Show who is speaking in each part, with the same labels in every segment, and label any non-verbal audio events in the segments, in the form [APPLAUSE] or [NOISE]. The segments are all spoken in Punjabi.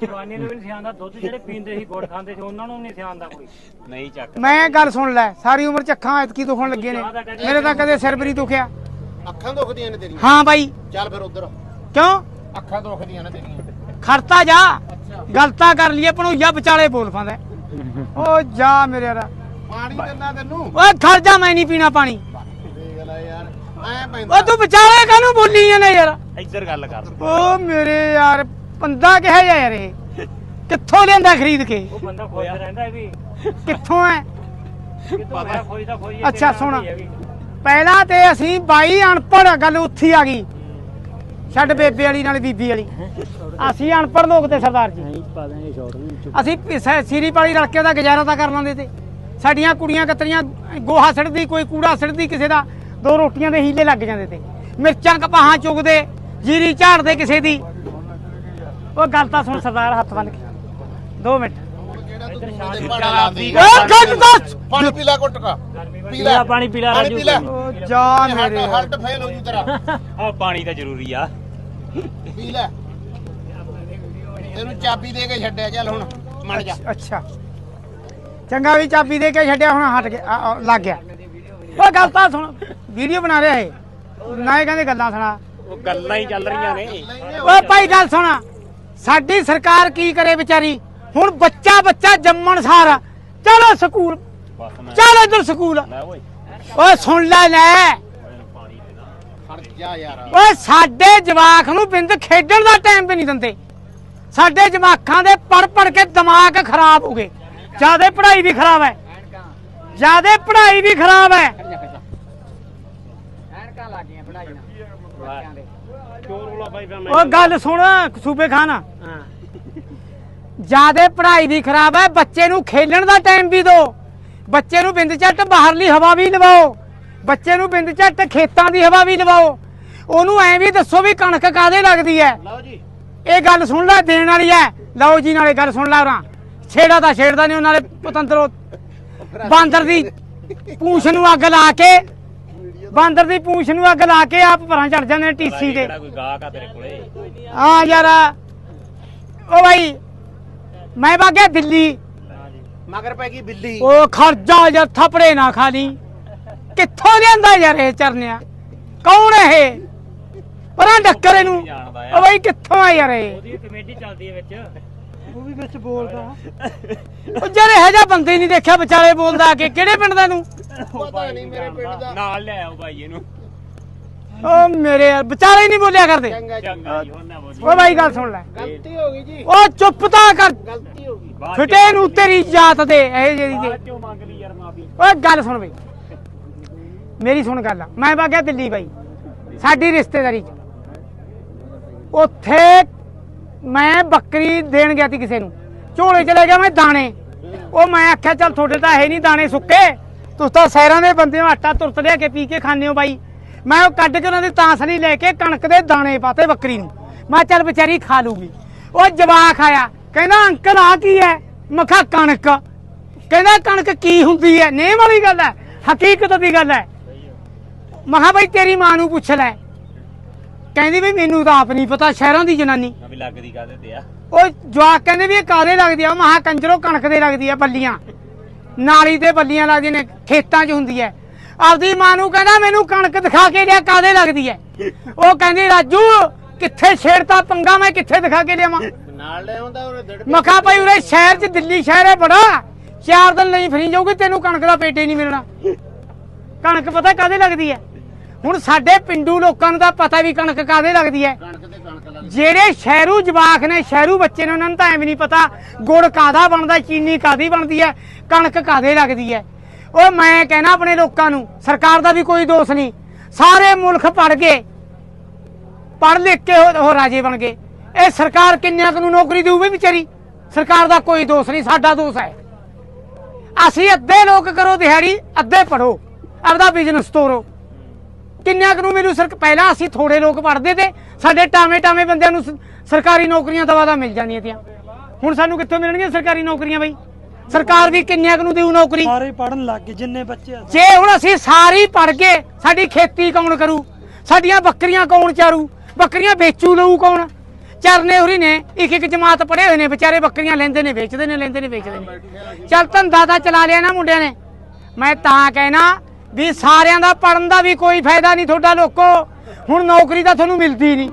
Speaker 1: ਜਵਾਨੀ ਨੂੰ ਵੀ ਨਹੀਂ ਸਿਆਂਦਾ ਦੁੱਧ ਜਿਹੜੇ ਪੀਂਦੇ ਸੀ ਗੁੜ ਖਾਂਦੇ ਸੀ ਉਹਨਾਂ ਨੂੰ ਨਹੀਂ ਸਿਆਂਦਾ ਕੋਈ।
Speaker 2: ਨਹੀਂ ਚੱਕ।
Speaker 3: ਮੈਂ ਗੱਲ ਸੁਣ ਲੈ ਸਾਰੀ ਉਮਰ ਚ ਅੱਖਾਂ ਐਤਕੀ ਦੁਖਣ ਲੱਗੇ ਨੇ। ਮੇਰੇ ਤਾਂ ਕਦੇ ਸਿਰ ਵੀ ਨਹੀਂ ਦੁਖਿਆ।
Speaker 4: ਅੱਖਾਂ ਦੁਖਦੀਆਂ ਨੇ ਤੇਰੀਆਂ।
Speaker 3: ਹਾਂ ਬਾਈ।
Speaker 4: ਚੱਲ ਫਿਰ ਉਧਰ।
Speaker 3: ਕਿਉਂ?
Speaker 4: ਅੱਖਾਂ ਦੁਖਦੀਆਂ ਨੇ ਤੇਰੀਆਂ।
Speaker 3: ਖੜਤਾ ਜਾ। ਗਲਤਾ ਕਰ ਲਈਏ ਭਣੋਈਆ ਵਿਚਾਲੇ ਬੋਲ ਪਾਉਂਦਾ ਓ ਜਾ ਮੇਰੇ ਯਾਰ।
Speaker 4: ਪਾਣੀ ਦਿੰਦਾ ਤੈਨੂੰ।
Speaker 3: ਓਏ ਖੜ ਜਾ ਮੈਂ ਨਹੀਂ ਪੀਣਾ ਪਾਣੀ।
Speaker 4: ਦੇਖ ਲੈ ਯਾਰ ਐ ਪੈਂਦਾ।
Speaker 3: ਓ ਤੂੰ ਵਿਚਾਲੇ ਕਾਹਨੂੰ ਬੋਲੀ ਜਾਂਦੇ ਯਾਰ?
Speaker 2: ਇੱਧਰ ਗੱਲ ਕਰ।
Speaker 3: ਓ ਮੇਰੇ ਯਾਰ ਬੰਦਾ ਕਿਹਾ ਯਾਰ ਇਹ? ਕਿੱਥੋਂ ਲਿਆਂਦਾ ਖਰੀਦ ਕੇ?
Speaker 1: ਉਹ ਬੰਦਾ ਖੁਸ਼ ਰਹਿੰਦਾ ਇਹ ਵੀ।
Speaker 3: ਕਿੱਥੋਂ ਐ
Speaker 1: ਕਿਤੋਂ ਮੈਂ ਖੋਈ ਦਾ ਖੋਈ
Speaker 3: ਅੱਛਾ, ਸੁਣ। ਪਹਿਲਾਂ ਤੇ ਅਸੀਂ ਬਾਈ ਅਨਪੜ੍ਹ ਗੱਲ ਉੱਥੀ ਆ ਗਈ। ਛੱਡ ਬੇਬੇ ਵਾਲੀ ਨਾਲ ਬੀਬੀ ਵਾਲੀ। ਅਸੀਂ ਅਨਪੜ੍ਹ ਲੋਕ ਤੇ ਸਰਦਾਰ ਜੀ। ਅਸੀਂ ਪਿਸ- ਸੀਰੀ ਪਾਲੀ ਰੜਕੇ ਦਾ ਗੁਜ਼ਾਰਾ ਤਾਂ ਕਰ ਲੈਂਦੇ ਤੇ। ਸਾਡੀਆਂ ਕੁੜੀਆਂ ਕਤਰੀਆਂ ਗੋਹਾ ਸਿੱਟਦੀ ਕੋਈ ਕੂੜਾ ਸਿੱਟਦੀ ਕਿਸੇ ਦਾ ਦੋ ਰੋਟੀਆਂ ਦੇ ਹੀਲੇ ਲੱਗ ਜਾਂਦੇ ਤੇ। ਮਿਰਚਾਂ ਕਪਾਹਾਂ ਚੁਗਦੇ ਜੀਰੀ ਝਾੜਦੇ ਕਿਸੇ ਦੀ। ਉਹ ਗੱਲ ਤਾਂ ਸੁਣ ਸਰਦਾਰ ਹੱਥ ਬੰਨ ਕੇ। 2 ਮਿੰਟ। ਓ ਗੱਜ ਦੱਸ
Speaker 4: ਪਾਣੀ ਪੀ ਲੈ ਘੁੱਟ ਕਾ ਪੀ ਲੈ।
Speaker 1: ਪੀਲਾ ਪਾਣੀ ਪੀਲਾ ਰਾਜੂ
Speaker 3: ਓ ਜਾ ਮੇਰੇ।
Speaker 4: ਹੱਟ ਫੇਲ ਹੋ ਜੂ ਤੇਰਾ। [LAUGHS]
Speaker 2: ਆ ਪਾਣੀ ਤਾਂ ਜ਼ਰੂਰੀ ਆ।
Speaker 4: ਪੀ ਲੈ। ਤੈਨੂੰ ਚਾਬੀ ਦੇ ਕੇ ਛੱਡਿਆ ਚੱਲ ਹੁਣ। ਮੰਨ ਜਾ।
Speaker 3: ਅੱਛਾ ਚੰਗਾ ਵੀ ਚਾਬੀ ਦੇ ਕੇ ਛੱਡਿਆ ਹੁਣ ਹਟ ਗਿਆ। ਲੱਗ ਗਿਆ। ਉਹ ਗੱਲ ਤਾਂ ਸੁਣ। ਵੀਡੀਓ ਬਣਾ ਰਿਹਾ ਇਹ। ਨਾ ਇਹ ਕਹਿੰਦੇ ਗੱਲਾਂ ਸੁਣਾ।
Speaker 2: ਉਹ ਗੱਲਾਂ ਹੀ ਚੱਲ ਰਹੀਆਂ ਨੇ।
Speaker 3: ਓਏ ਭਾਈ ਗੱਲ ਸੁਣ। ਸਾਡੀ ਸਰਕਾਰ ਕੀ ਕਰੇ ਵਿਚਾਰੀ? ਹੁਣ ਬੱਚਾ ਬੱਚਾ ਜੰਮਣ ਸਾਰ। ਚਲੋ ਸਕੂਲ। ਚਲ ਇਧਰ ਸਕੂਲ।
Speaker 2: ਓਏ।
Speaker 3: ਸੁਣ ਲੈ ਲੈ। ਓਏ ਸਾਡੇ ਜਵਾਕ ਨੂੰ ਬਿੰਦ ਖੇਡਣ ਦਾ ਟਾਈਮ ਵੀ ਨਹੀਂ ਦਿੰਦੇ। ਸਾਡੇ ਜਵਾਕਾਂ ਦੇ ਪੜ ਪੜ ਕੇ ਦਿਮਾਗ ਖਰਾਬ ਹੋ ਗਏ। ਜਿਆਦੇ ਪੜ੍ਹਾਈ ਵੀ ਖਰਾਬ ਹੈ। ਜਿਆਦੇ ਪੜ੍ਹਾਈ ਵੀ ਖਰਾਬ ਹੈ।
Speaker 1: ਚੋਰ ਵਾਲਾ ਬਾਈ ਫਿਰ
Speaker 3: ਉਹ ਗੱਲ ਸੁਣ ਸੂਬੇ ਖਾਨ। ਜਿਆਦੇ ਪੜ੍ਹਾਈ ਵੀ ਖਰਾਬ ਹੈ ਬੱਚੇ ਨੂੰ ਖੇਲਣ ਦਾ ਟਾਈਮ ਵੀ ਦਿਓ। ਬੱਚੇ ਨੂੰ ਬਿੰਦ ਝੱਟ ਬਾਹਰਲੀ ਹਵਾ ਵੀ ਲਵਾਓ। ਬੱਚੇ ਨੂੰ ਬਿੰਦ ਝੱਟ ਖੇਤਾਂ ਦੀ ਹਵਾ ਵੀ ਲਵਾਓ। ਉਹਨੂੰ ਐਂ ਵੀ ਦੱਸੋ ਵੀ ਕਣਕ ਕਾਦੇ ਲੱਗਦੀ ਹੈ
Speaker 4: ਲਓ ਜੀ।
Speaker 3: ਇਹ ਗੱਲ ਸੁਣ ਲੈ ਦੇਣ ਵਾਲੀ ਹੈ ਲਓ ਜੀ ਨਾਲੇ ਗੱਲ ਸੁਣ ਲੈ ਉਰਾਂ। ਛੇੜਾ ਤਾਂ ਛੇੜਦਾ ਨਹੀਂ ਨਾਲੇ ਪਤੰਦਰੋ ਬਾਂਦਰ ਦੀ ਪੂੰਛ ਨੂੰ ਅੱਗ ਲਾ ਕੇ ਬਾਂਦਰ ਦੀ ਪੂੰਛ ਨੂੰ ਅੱਗ ਲਾ ਕੇ ਆਪ ਪਰਾਂ ਚੜ ਜਾਂਦੇ ਨੇ ਟੀਸੀ ਤੇ।
Speaker 2: ਕਿਹੜਾ ਕੋਈ ਗਾਹਕ ਆ ਤੇਰੇ ਕੋਲੇ?
Speaker 3: ਹਾਂ ਯਾਰ। ਓ ਭਾਈ ਮੈਂ ਵਾਗਿਆ ਦਿੱਲੀ।
Speaker 4: ਮਗਰ ਪੈ ਗਈ ਬਿੱਲੀ।
Speaker 3: ਉਹ ਖਰਜਾ ਜਾਂ ਥਪੜੇ ਨਾ ਖਾਲੀ ਕਿੱਥੋਂ ਲਿਆਂਦਾ ਯਾਰ ਇਹ ਚਰਨਿਆ? ਕੌਣ ਹੈ ਇਹ? ਪਰਾਂ ਡੱਕਰ ਇਹਨੂੰ। ਓ ਭਾਈ ਕਿੱਥੋਂ ਆ ਯਾਰ ਇਹ?
Speaker 1: ਉਹਦੀ ਕਮੇਟੀ ਚੱਲਦੀ ਹੈ ਵਿੱਚ।
Speaker 3: ਉਹ ਵੀ ਵਿੱਚ ਬੋਲਦਾ। ਉਹ ਜਿਹੜੇ ਇਹੋ ਜਿਹਾ ਬੰਦੇ ਨਹੀਂ ਦੇਖਿਆ ਵਿਚਾਰੇ ਬੋਲਦਾ ਕਿ ਕਿਹੜੇ ਪਿੰਡ ਦਾ ਨੂੰ
Speaker 4: ਪਤਾ ਨਹੀਂ ਮੇਰੇ ਪਿੰਡ ਦਾ।
Speaker 2: ਨਾਲ ਲੈ ਆਓ ਬਾਈ ਇਹਨੂੰ।
Speaker 3: ਉਹ ਮੇਰੇ ਯਾਰ ਵਿਚਾਰੇ ਹੀ ਨਹੀਂ ਬੋਲਿਆ ਕਰਦੇ।
Speaker 4: ਚੰਗਾ ਜੀ।
Speaker 2: ਚੰਗਾ ਜੀ ਹੁਣ ਨਾ ਬੋਲੀ
Speaker 3: ਓ ਭਾਈ ਗੱਲ ਸੁਣ ਲੈ।
Speaker 4: ਗਲਤੀ ਹੋ ਗਈ ਜੀ।
Speaker 3: ਉਹ ਚੁੱਪ ਤਾਂ ਕਰ।
Speaker 4: ਗਲਤੀ ਹੋ ਗਈ।
Speaker 2: ਬਾਅਦ
Speaker 3: ਫਿਟੇ ਨੂੰ ਤੇਰੀ ਜਾਤ ਦੇ ਇਹ ਜਿਹੜੀ ਦੇ
Speaker 1: ਬਾਅਦ ਚੋਂ ਮੰਗ ਲਈ ਯਾਰ ਮਾਫੀ।
Speaker 3: ਓਏ ਗੱਲ ਸੁਣ ਬਈ। ਮੇਰੀ ਸੁਣ ਗੱਲ। ਮੈਂ ਵਾਗਿਆ ਦਿੱਲੀ ਬਾਈ। ਸਾਡੀ ਰਿਸ਼ਤੇਦਾਰੀ ਚ। ਉੱਥੇ ਮੈਂ ਬੱਕਰੀ ਦੇਣ ਗਿਆ ਸੀ ਕਿਸੇ ਨੂੰ। ਝੋਲੇ ਚ ਲੈ ਗਿਆ ਮੈਂ ਦਾਣੇ। ਉਹ ਮੈਂ ਆਖਿਆ, ਚੱਲ ਤੁਹਾਡੇ ਤਾਂ ਹੈ ਨਹੀਂ ਦਾਣੇ ਸੁੱਕੇ। ਤੁਸੀਂ ਤਾਂ ਸ਼ਹਿਰਾਂ ਦੇ ਬੰਦੇ ਹੋ, ਆਟਾ ਤੁਰਤ ਲਿਆ ਕੇ ਪੀ ਕੇ ਖਾਂਦੇ ਹੋ ਬਾਈ। ਮੈਂ ਉਹ ਕੱਢ ਕੇ ਉਹਨਾਂ ਦੀ ਤਾਂਸਲੀ ਲੈ ਕੇ ਕਣਕ ਦੇ ਦਾਣੇ ਪਾਤੇ ਬੱਕਰੀ ਨੂੰ। ਮੈਂ ਕਿਹਾ ਚੱਲ ਵਿਚਾਰੀ ਖਾ ਲੂਗੀ। ਉਹ ਜਵਾਕ ਆਇਆ, ਕਹਿੰਦਾ, ਅੰਕਲ ਆ ਕੀ ਹੈ? ਮਖਾ ਕਣਕ। ਕਹਿੰਦਾ, ਕਣਕ ਕੀ ਹੁੰਦੀ ਹੈ? ਨੇਮ ਵਾਲੀ ਗੱਲ ਹੈ, ਹਕੀਕਤ ਦੀ ਗੱਲ ਹੈ। ਮੈਂ ਕਿਹਾ, ਬਈ, ਤੇਰੀ ਮਾਂ ਨੂੰ ਪੁੱਛ ਲੈ। ਕਹਿੰਦੀ ਵੀ ਮੈਨੂੰ ਤਾਂ ਆਪ ਨਹੀਂ ਪਤਾ, ਸ਼ਹਿਰਾਂ ਦੀ ਜਨਾਨੀ।
Speaker 2: ਲੱਗਦੀ ਕਾਦੇ ਤੇ ਆ?
Speaker 3: ਉਹ ਜਵਾਕ ਕਹਿੰਦੇ ਵੀ ਇਹ ਕਾਦੇ ਲੱਗਦੀ ਆ? ਮਹਾ ਕੰਜਰੋ ਕਣਕ ਦੇ ਲੱਗਦੀ ਆ ਬੱਲੀਆਂ ਨਾਲੀ ਤੇ ਬੱਲੀਆਂ ਲੱਗਦੀਆਂ ਨੇ ਖੇਤਾਂ 'ਚ ਹੁੰਦੀ ਹੈ ਆਪਦੀ ਮਾਂ ਨੂੰ ਕਹਿੰਦਾ ਮੈਨੂੰ ਕਣਕ ਦਿਖਾ ਕੇ ਲਿਆ ਕਾਦੇ ਲੱਗਦੀ ਹੈ ਉਹ ਕਹਿੰਦੀ ਰਾਜੂ ਕਿੱਥੇ ਛੇੜਤਾ ਪੰਗਾ ਮੈਂ ਕਿੱਥੇ ਦਿਖਾ ਕੇ ਲਿਆਵਾਂ?
Speaker 4: ਨਾਲ ਲੈ ਆਉਂਦਾ ਉਹ ਦੜ
Speaker 3: ਮੈਂ ਕਿਹਾ ਭਾਈ ਉਰੇ ਸ਼ਹਿਰ 'ਚ ਦਿੱਲੀ ਸ਼ਹਿਰ ਹੈ ਬੜਾ। ਚਾਰ ਦਿਨ ਨਹੀਂ ਫਰੀ ਜਾਊਗੀ ਤੈਨੂੰ ਕਣਕ ਦਾ ਪੇਟੇ ਨਹੀਂ ਮਿਲਣਾ। ਕਣਕ ਪਤਾ ਕਾਦੇ ਲੱਗਦੀ ਹੈ ਹੁਣ ਸਾਡੇ ਪਿੰਡੂ ਲੋਕਾਂ ਨੂੰ ਤਾਂ ਪਤਾ ਵੀ ਕਣਕ ਕਾਦੇ ਲੱਗਦੀ ਹੈ। ਜਿਹੜੇ ਸ਼ਹਿਰੂ ਜਵਾਕ ਨੇ ਸ਼ਹਿਰੂ ਬੱਚੇ ਨੇ ਉਹਨਾਂ ਨੂੰ ਤਾਂ ਐਵੇਂ ਨਹੀਂ ਪਤਾ ਗੁੜ ਕਾਦਾ ਬਣਦਾ ਚੀਨੀ ਕਾਦੀ ਬਣਦੀ ਹੈ ਕਣਕ ਕਾਦੇ ਲੱਗਦੀ ਹੈ। ਉਹ ਮੈਂ ਕਹਿਣਾ ਆਪਣੇ ਲੋਕਾਂ ਨੂੰ ਸਰਕਾਰ ਦਾ ਵੀ ਕੋਈ ਦੋਸ਼ ਨਹੀਂ। ਸਾਰੇ ਮੁਲਕ ਪੜ ਗਏ ਪੜ ਲਿਖ ਕੇ ਉਹ ਰਾਜੇ ਬਣ ਗਏ। ਇਹ ਸਰਕਾਰ ਕਿੰਨਿਆਂ ਕੁ ਨੂੰ ਨੌਕਰੀ ਦੇਊ ਵੀ ਵਿਚਾਰੀ? ਸਰਕਾਰ ਦਾ ਕੋਈ ਦੋਸ਼ ਨਹੀਂ ਸਾਡਾ ਦੋਸ਼ ਹੈ। ਅਸੀਂ ਅੱਧੇ ਲੋਕ ਕਰੋ ਦਿਹਾੜੀ ਅੱਧੇ ਪੜੋ ਆਪਦਾ ਬਿਜ਼ਨਸ ਤੋਰੋ। ਕਿੰਨਿਆਂ ਕੁ ਨੂੰ ਮਿਲੂ ਸਰ ਪਹਿਲਾਂ ਅਸੀਂ ਥੋੜੇ ਲੋਕ ਪੜਦੇ ਤੇ ਸਾਡੇ ਟਾਵੇਂ ਟਾਵੇਂ ਬੰਦਿਆਂ ਨੂੰ ਸ- ਸਰਕਾਰੀ ਨੌਕਰੀਆਂ ਦਵਾ ਦਾ ਮਿਲ ਜਾਂਦੀਆਂ ਤੀਆਂ। ਹੁਣ ਸਾਨੂੰ ਕਿੱਥੋਂ ਮਿਲਣਗੀਆਂ ਸਰਕਾਰੀ ਨੌਕਰੀਆਂ ਬਈ? ਸਰਕਾਰ ਵੀ ਕਿੰਨਿਆਂ ਕੁ ਨੂੰ ਦੇਊ ਨੌਕਰੀ?
Speaker 5: ਸਾਰੇ ਪੜਨ ਲੱਗ ਗਏ ਜਿੰਨੇ ਬੱਚੇ ਆ।
Speaker 3: ਜੇ ਹੁਣ ਅਸੀਂ ਸਾਰੀ ਪੜ ਗਏ ਸਾਡੀ ਖੇਤੀ ਕੌਣ ਕਰੂ? ਸਾਡੀਆਂ ਬੱਕਰੀਆਂ ਕੌਣ ਚਾਰੂ? ਬੱਕਰੀਆਂ ਵੇਚੂ ਲਊ ਕੌਣ? ਚਰਨੇ ਹੁਰੀ ਨੇ ਇੱਕ ਇੱਕ ਜਮਾਤ ਪੜੇ ਹੋਏ ਨੇ ਵਿਚਾਰੇ ਬੱਕਰੀਆਂ ਲੈਂਦੇ ਨੇ ਵੇਚਦੇ ਨੇ ਲੈਂਦੇ ਨੇ ਵੇਚਦੇ ਨੇ। ਚੱਲ ਧੰਦਾ ਤਾਂ ਚਲਾ ਲਿਆ ਨਾ ਮੁੰਡਿਆਂ ਨੇ। ਮੈਂ ਤਾਂ ਕਹਿਣਾ ਵੀ ਸਾਰਿਆਂ ਦਾ ਪੜਨ ਦਾ ਵੀ ਕੋਈ ਫਾਇਦਾ ਨਹੀਂ ਤੁਹਾਡਾ ਲੋਕੋ। ਹੁਣ ਨੌਕਰੀ ਤਾਂ ਤੁਹਾਨੂੰ ਮਿਲਦੀ ਨਹੀਂ।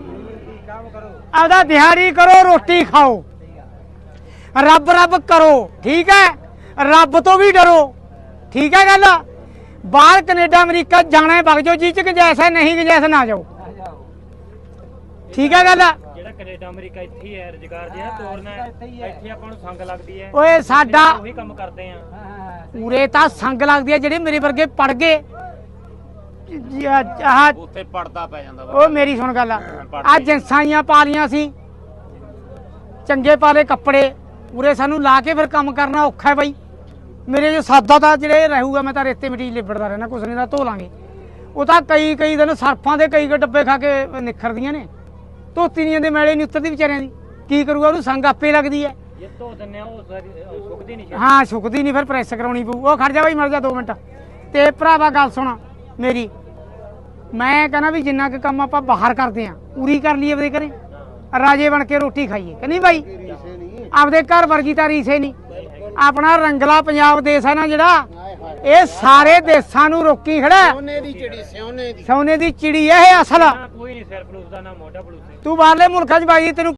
Speaker 3: ਆਪਦਾ ਦਿਹਾੜੀ ਕਰੋ ਰੋਟੀ ਖਾਓ। ਰੱਬ ਰੱਬ ਕਰੋ ਠੀਕ ਹੈ? ਰੱਬ ਤੋਂ ਵੀ ਡਰੋ। ਠੀਕ ਹੈ ਗੱਲ? ਬਾਹਰ ਕੈਨੇਡਾ ਅਮਰੀਕਾ ਜਾਣਾ ਹੈ ਵਗ ਜਾਓ ਜੀ ਚ ਗੁੰਜਾਇਸ਼ ਹੈ ਨਹੀਂ ਗੁੰਜਾਇਸ਼ ਨਾ ਜਾਓ। ਠੀਕ ਹੈ ਗੱਲ?
Speaker 1: ਜਿਹੜਾ ਕੈਨੇਡਾ ਅਮਰੀਕਾ ਇੱਥੇ ਹੀ ਹੈ ਰੁਜ਼ਗਾਰ ਜਿਹੜਾ ਤੋਰਨਾ ਹੈ ਇੱਥੇ ਆਪਾਂ ਨੂੰ ਸੰਗ ਲੱਗਦੀ ਹੈ।
Speaker 3: ਓਏ ਸਾਡਾ
Speaker 1: ਉਹੀ ਕੰਮ ਕਰਦੇ ਆ
Speaker 3: ਪੂਰੇ ਤਾਂ ਸੰਗ ਲੱਗਦੀ ਹੈ ਜਿਹੜੇ ਮੇਰੇ ਵਰਗੇ ਪੜ ਗਏ। ਜੀ, ਆਹ
Speaker 2: ਉੱਥੇ ਪੜਦਾ ਪੈ ਜਾਂਦਾ ਵਾ।
Speaker 3: ਉਹ ਮੇਰੀ ਸੁਣ ਗੱਲ ਆ। ਆ ਜਿੰਸਾਈਆਂ ਪਾ ਲੀਆਂ ਸੀ। ਚੰਗੇ ਪਾਲੇ ਕੱਪੜੇ। ਪੂਰੇ ਸਾਨੂੰ ਲਾ ਕੇ ਫਿਰ ਕੰਮ ਕਰਨਾ ਔਖਾ ਹੈ ਬਾਈ। ਮੇਰੇ ਜੋ ਸਾਦਾ ਤਾਂ ਜਿਹੜੇ ਰਹੂਗਾ ਮੈਂ ਤਾਂ ਰੇਤੇ ਮਿੱਟੀ ਲਿਬੜਦਾ ਰਹਿਣਾ ਕੁਛ ਨਹੀਂ ਦਾ ਧੋ ਲਾਂਗੇ। ਉਹ ਤਾਂ ਕਈ ਕਈ ਦਿਨ ਸਰਫਾਂ ਦੇ ਕਈ ਕਈ ਡੱਬੇ ਖਾ ਕੇ ਨਿਖਰਦੀਆਂ ਨੇ। ਧੋਤੀ ਨਹੀਂ ਜਾਂਦੇ ਮੈਲੇ ਨਹੀਂ ਉਤਰਦੀ ਵਿਚਾਰਿਆਂ ਦੀ। ਕੀ ਕਰੂਗਾ ਉਹਨੂੰ ਸੰਗ ਆਪੇ ਲੱਗਦੀ ਹੈ।
Speaker 1: ਉਹ ਸੁੱਕਦੀ ਨਹੀਂ
Speaker 3: ਹਾਂ ਸੁੱਕਦੀ ਨਹੀਂ ਫਿਰ ਪ੍ਰੈਸ ਕਰਾਉਣੀ ਪਊ। ਉਹ ਖੜ ਜਾ ਬਾਈ ਮਰ ਜਾ 2 ਮਿੰਟ। ਤੇ ਭਰਾਵਾ ਗੱਲ ਸੁਣ ਮੇਰੀ। ਮੈਂ ਕਹਿੰਦਾ ਵੀ ਜਿੰਨਾ ਕੁ ਕੰਮ ਆਪਾਂ ਬਾਹਰ ਕਰਦੇ ਆ ਪੂਰੀ ਕਰ ਲਈਏ ਆਪਦੇ ਘਰੇ। ਰਾਜੇ ਬਣ ਕੇ ਰੋਟੀ ਖਾਈਏ ਕਿ ਨਹੀਂ ਬਾਈ? ਆਪਦੇ ਘਰ ਵਰਗੀ ਤਾਂ ਰੀਸੇ ਨਹੀਂ। ਆਪਣਾ ਰੰਗਲਾ ਪੰਜਾਬ ਦੇਸ਼ ਹੈ ਨਾ ਜਿਹੜਾ ਇਹ ਸਾਰੇ ਦੇਸ਼ਾਂ ਨੂੰ ਰੋਕੀ ਖੜਾ।
Speaker 4: ਸੋਨੇ ਦੀ ਚਿੜੀ ਸੋਨੇ ਦੀ।
Speaker 3: ਸੋਨੇ ਦੀ ਚਿੜੀ ਹੈ ਇਹ ਅਸਲ।
Speaker 1: ਨਾ ਕੋਈ ਨਹੀਂ ਸਿਰ ਪਲੂਸ ਦਾ ਨਾ ਮੋਢਾ ਪਲੂਸ
Speaker 3: ਤੂੰ ਬਾਹਰਲੇ ਮੁਲਕਾਂ 'ਚ ਬਾਈ ਤੈਨੂੰ